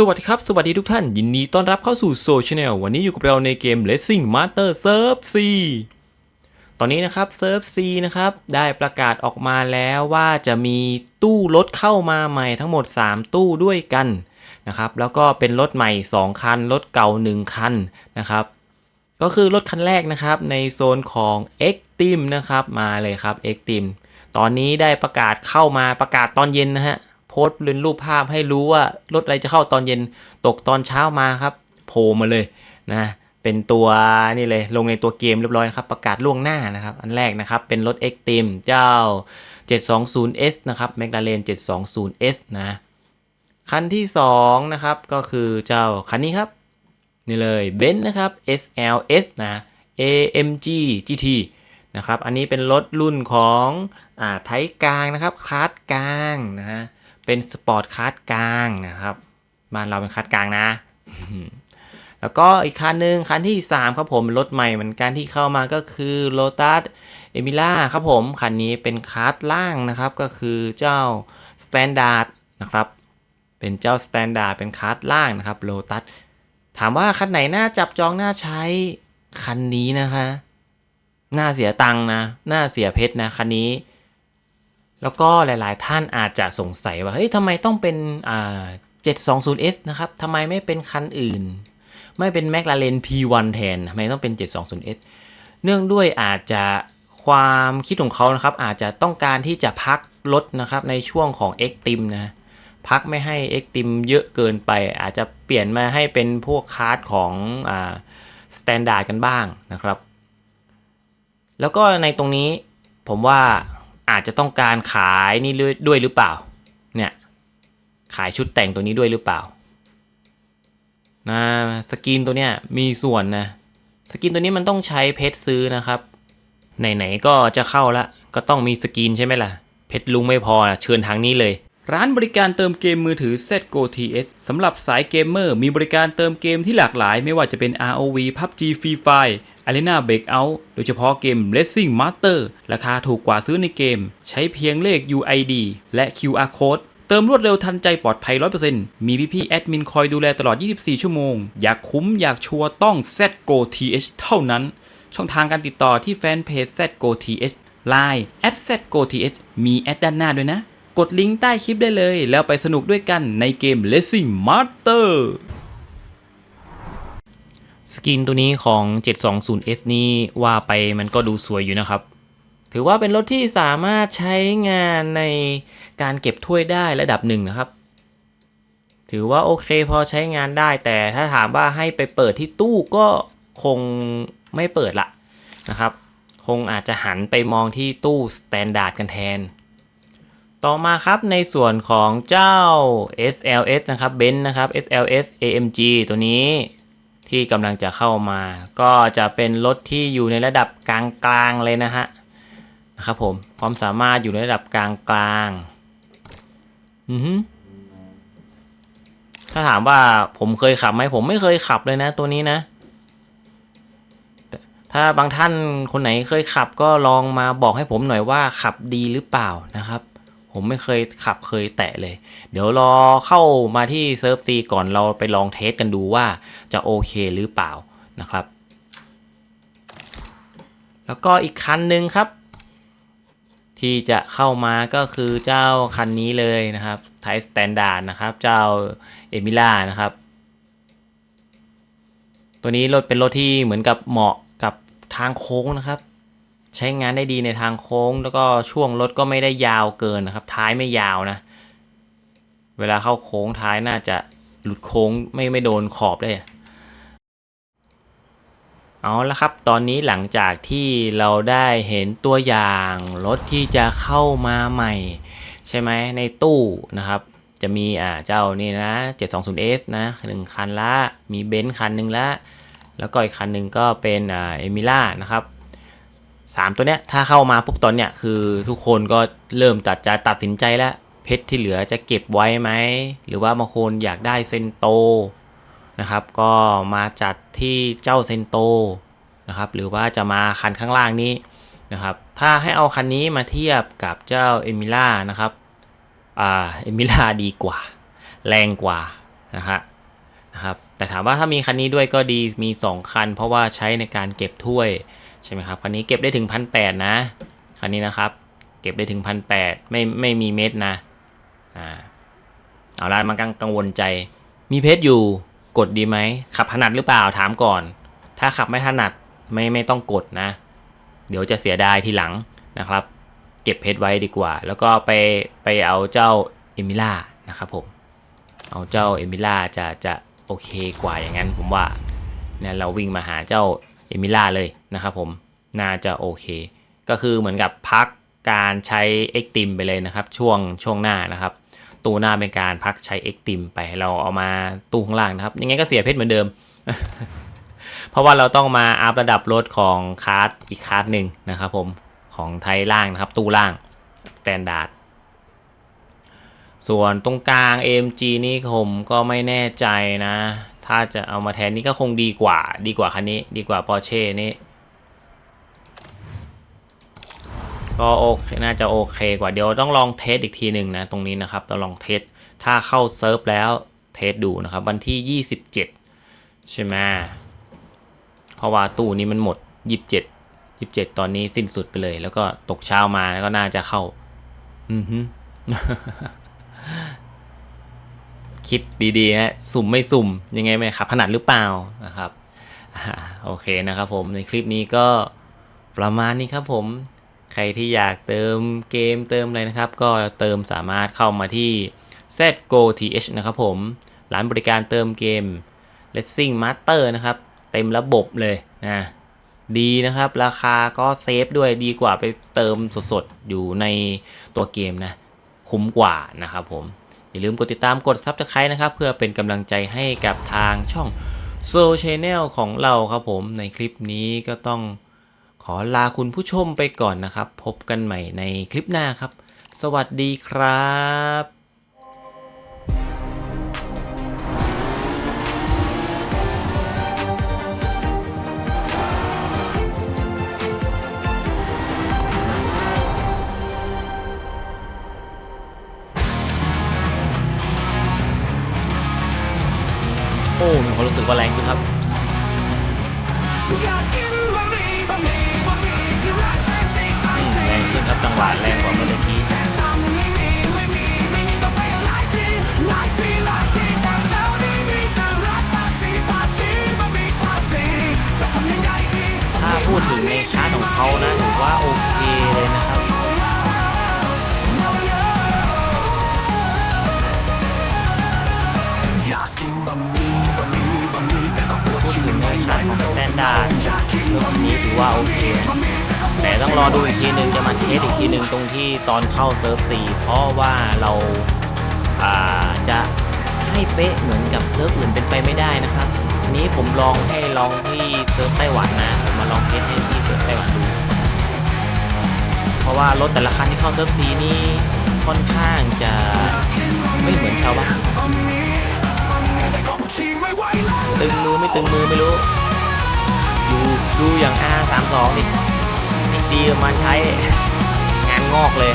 สวัสดีครับ สวัสดีทุกท่าน ยินดีต้อนรับเข้าสู่โซช n แนลวันนี้อยู่กับเราในเกม Racing Master Serve C ตอนนี้นะครับเซิร์ฟ C นะครับ ได้ประกาศออกมาแล้วว่าจะมีตู้รถเข้ามาใหม่ทั้งหมด 3 ตู้ด้วยกันนะครับ แล้วก็เป็นรถใหม่ 2 คัน รถเก่า 1 คันนะครับ ก็คือรถคันแรกนะครับในโซนของ X Team นะครับ มาเลยครับ X Team ตอนนี้ได้ประกาศเข้ามาประกาศตอนเย็นนะฮะ พสต์เป็นรูปภาพให้รู้ว่ารถอะไรจะเข้าตอนเย็นตกตอนเช้ามาครับโผล่มาเลยนะเป็นตัวนี่เลยลงในตัวเกมเรียบร้อยนะครับ ประกาศล่วงหน้านะครับ อันแรกนะครับ เป็นรถ X Team เจ้า 720S นะครับ McLaren 720S นะ คันที่ 2 นะครับ ก็คือเจ้าคันนี้ครับ นี่เลยเบนซ์นะครับ SLS นะ AMG GT นะครับ อันนี้เป็นรถรุ่นของอ่าไทยกลางนะครับคลาสกลางนะฮะ เป็นสปอร์ตคลาสกลางนะครับบ้านเราเป็นคลาสกลางนะ แล้วก็อีกคันหนึ่งคันที่ 3 ครับผมรถใหม่เหมือนกันที่เข้ามาก็คือ Lotus e m i l a ครับผม คันนี้เป็นคลาสล่างนะครับ ก็คือเจ้า Standard นะครับ เป็นเจ้า Standard เป็นคลาสล่างนะครับ Lotus ถามว่าคันไหนน่าจับจองน่าใช้คันนี้นะคะ น่าเสียตังค์นะ น่าเสียเพชรนะคันนี้ แล้วก็หลาย ๆ ท่านอาจจะสงสัยว่า เฮ้ยทำไมต้องเป็นอ่า 720S นะครับทำไมไม่เป็นคันอื่น ไม่เป็น McLaren P1 แทนทำไมต้องเป็น 720S เนื่องด้วยอาจจะความคิดของเขานะครับ อาจจะต้องการที่จะพักรถนะครับในช่วงของ X t i m นะพักไม่ให้ X t i m เยอะเกินไป อาจจะเปลี่ยนมาให้เป็นพวกคาร์ดของอ่า Standard กันบ้างนะครับ แล้วก็ในตรงนี้ผมว่า อาจจะต้องการขายนี่ด้วยหรือเปล่า เนี่ย ขายชุดแต่งตัวนี้ด้วยหรือเปล่า นะสกินตัวเนี้ยมีส่วนนะ สกินตัวนี้มันต้องใช้เพชรซื้อนะครับ ไหนๆก็จะเข้าละ ก็ต้องมีสกินใช่ไหมล่ะ เพชรลุงไม่พอนะเชิญทางนี้เลยร้านบริการเติมเกมมือถือ ZGO TS สำหรับสายเกมเมอร์มีบริการเติมเกมที่หลากหลาย ไม่ว่าจะเป็น ROV PUBG Free Fire Arena Breakout โดยเฉพาะเกม Racing Master ราคาถูกกว่าซื้อในเกม ใช้เพียงเลข UID และ QR Code เติมรวดเร็วทันใจปลอดภัย 100%มีพี่ๆแอดมินคอยดูแลตลอด 24 ชั่วโมง อยากคุ้มอยากชัวร์ต้อง ZGO TH เท่านั้น ช่องทางการติดต่อที่แฟนเพจ ZGO TH Line ZGO TH มีแอดด้านหน้าด้วยนะ กดลิงก์ใต้คลิปได้เลย แล้วไปสนุกด้วยกันในเกม Racing Master สกินตัวนี้ของ 720S นี่ว่าไปมันก็ดูสวยอยู่นะครับ ถือว่าเป็นรถที่สามารถใช้งานในการเก็บถ้วยได้ระดับหนึ่งนะครับ ถือว่าโอเคพอใช้งานได้ แต่ถ้าถามว่าให้ไปเปิดที่ตู้ก็คงไม่เปิดละนะครับ คงอาจจะหันไปมองที่ตู้สแตนดาร์ดกันแทน ต่อมาครับในส่วนของเจ้า SLS นะครับเบนซ์นะครับ SLS AMG ตัวนี้ ที่กำลังจะเข้ามา ก็จะเป็นรถที่อยู่ในระดับกลางๆเลยนะฮะนะครับผมความสามารถอยู่ในระดับกลางๆอือฮึถ้าถามว่าผมเคยขับไหมผมไม่เคยขับเลยนะตัวนี้นะแต่ถ้าบางท่านคนไหนเคยขับก็ลองมาบอกให้ผมหน่อยว่าขับดีหรือเปล่านะครับ ผมไม่เคยขับเคยแตะเลย เดี๋ยวรอเข้ามาที่เซิร์ฟซีก่อนเราไปลองเทสกันดูว่าจะโอเคหรือเปล่านะครับ แล้วก็อีกคันหนึ่งครับ ที่จะเข้ามาก็คือเจ้าคันนี้เลยนะครับไทสแตนดาร์ดนะครับ เจ้าเอมิล่านะครับ ตัวนี้รถเป็นรถที่เหมือนกับเหมาะกับทางโค้งนะครับ ใช้งานได้ดีในทางโค้ง แล้วก็ช่วงรถก็ไม่ได้ยาวเกินนะครับ ท้ายไม่ยาวนะ เวลาเข้าโค้งท้ายน่าจะหลุดโค้งไม่ไม่โดนขอบเลยเอาละครับ ตอนนี้หลังจากที่เราได้เห็นตัวอย่างรถที่จะเข้ามาใหม่ ใช่ไหมในตู้นะครับ จะมีอ่าเจ้านี่นะ 720S นะหนึ่งคันละ มีเบนซ์คันหนึ่งละ แล้วก็อีกคันหนึ่งก็เป็นอ่าเอมิล่านะครับ สามตัวเนี้ยถ้าเข้ามาปุ๊บตอนเนี้ยคือทุกคนก็เริ่มตัดจะตัดสินใจแล้ว เพชรที่เหลือจะเก็บไว้ไหม หรือว่าบางคนอยากได้เซนโตนะครับ ก็มาจัดที่เจ้าเซนโตนะครับ หรือว่าจะมาคันข้างล่างนี้นะครับ ถ้าให้เอาคันนี้มาเทียบกับเจ้าเอมิล่านะครับอ่าเอมิล่าดีกว่า แรงกว่านะฮะนะครับแต่ถามว่าถ้ามีคันนี้ด้วยก็ดีมี 2 คัน เพราะว่าใช้ในการเก็บถ้วย ใช่ไหมครับคันนี้เก็บได้ถึงพันแปดนะคันนี้นะครับ เก็บได้ถึงพันแปดไม่ไม่มีเม็ดนะอ่าเอาละมันกังกังวลใจ มีเพชรอยู่กดดีไหมขับถนัดหรือเปล่าถามก่อน ถ้าขับไม่ถนัดไม่ไม่ต้องกดนะ เดี๋ยวจะเสียดายทีหลังนะครับ เก็บเพชรไว้ดีกว่า แล้วก็ไปไปเอาเจ้าเอมิล่านะครับผมเอาเจ้าเอมิล่าจะจะโอเคกว่าอย่างนั้นผมว่าเนี่ยเราวิ่งมาหาเจ้า เอมิล่าเลยนะครับผมน่าจะโอเค ก็คือเหมือนกับพักการใช้เอ็กติมไปเลยนะครับ ช่วงช่วงหน้านะครับ ตู้หน้าเป็นการพักใช้เอ็กติมไปเราเอามาตู้ข้างล่างนะครับ ยังไงก็เสียเพชรเหมือนเดิม เพราะว่าเราต้องมาอัพระดับรถของคาร์ดอีกคาร์ดหนึ่งนะครับผมของไทยล่างนะครับ ตู้ล่างสแตนดาร์ดส่วนตรงกลาง AMG นี่ผมก็ไม่แน่ใจนะ ถ้าจะเอามาแทนนี่ก็คงดีกว่า ดีกว่าคันนี้ ดีกว่า Porsche นี่ก็โอเค น่าจะโอเคกว่า เดี๋ยวต้องลองเทสอีกทีหนึ่งนะ ตรงนี้นะครับต้องลองเทส ถ้าเข้าเซิร์ฟแล้วเทสดูนะครับ วันที่ 27 ใช่ไหมเพราะว่าตู้นี้มันหมด 27 27 ตอนนี้สิ้นสุดไปเลย แล้วก็ตกเช้ามาก็น่าจะเข้า อือฮึ คิดดีๆฮะสุ่มไม่สุ่มยังไงไหมครับถนัดหรือเปล่านะครับโอเคนะครับผมในคลิปนี้ก็ประมาณนี้ครับผมใครที่อยากเติมเกมเติมอะไรนะครับ ก็เติมสามารถเข้ามาที่ ZGO TH นะครับผมร้านบริการเติมเกม Racing Master นะครับ เต็มระบบเลยนะดีนะครับ ราคาก็เซฟด้วยดีกว่าไปเติมสดๆ อยู่ในตัวเกมนะ คุ้มกว่านะครับผม อย่าลืมกดติดตามกด Subscribe นะครับ เพื่อเป็นกำลังใจให้กับทางช่องโซ Channel ของเราครับผมในคลิปนี้ก็ต้องขอลาคุณผู้ชมไปก่อนนะครับ พบกันใหม่ในคลิปหน้าครับ สวัสดีครับ โอ้มีความรู้สึกว่าแรงขึ้นครับแรงขึ้นครับจังหวะแรงกว่าเมื่อกี้ ของสแตนดาร์ดอยากนี้ถือว่าโอเค แต่ต้องรอดูอีกทีหนึ่งจะมาเทสอีกทีหนึ่งตรงที่ตอนเข้าเซิร์ฟ4เพราะว่าเราอาจะให้เป๊ะเหมือนกับเซิร์ฟอื่นเป็นไปไม่ได้นะครับอันนี้ผมลองให้ลองที่เซิร์ฟไต้หวันนะผมมาลองเทสให้ที่เซิร์ฟไต้หวันดูเพราะว่ารถแต่ละคันที่เข้าเซิร์ฟ4นี่ค่อนข้างจะไม่เหมือนชาวบ้านตึงมือไม่ตึงมือไม่รู้ ดูดูอย่าง R32 นี่ดีมาใช้งานงอกเลย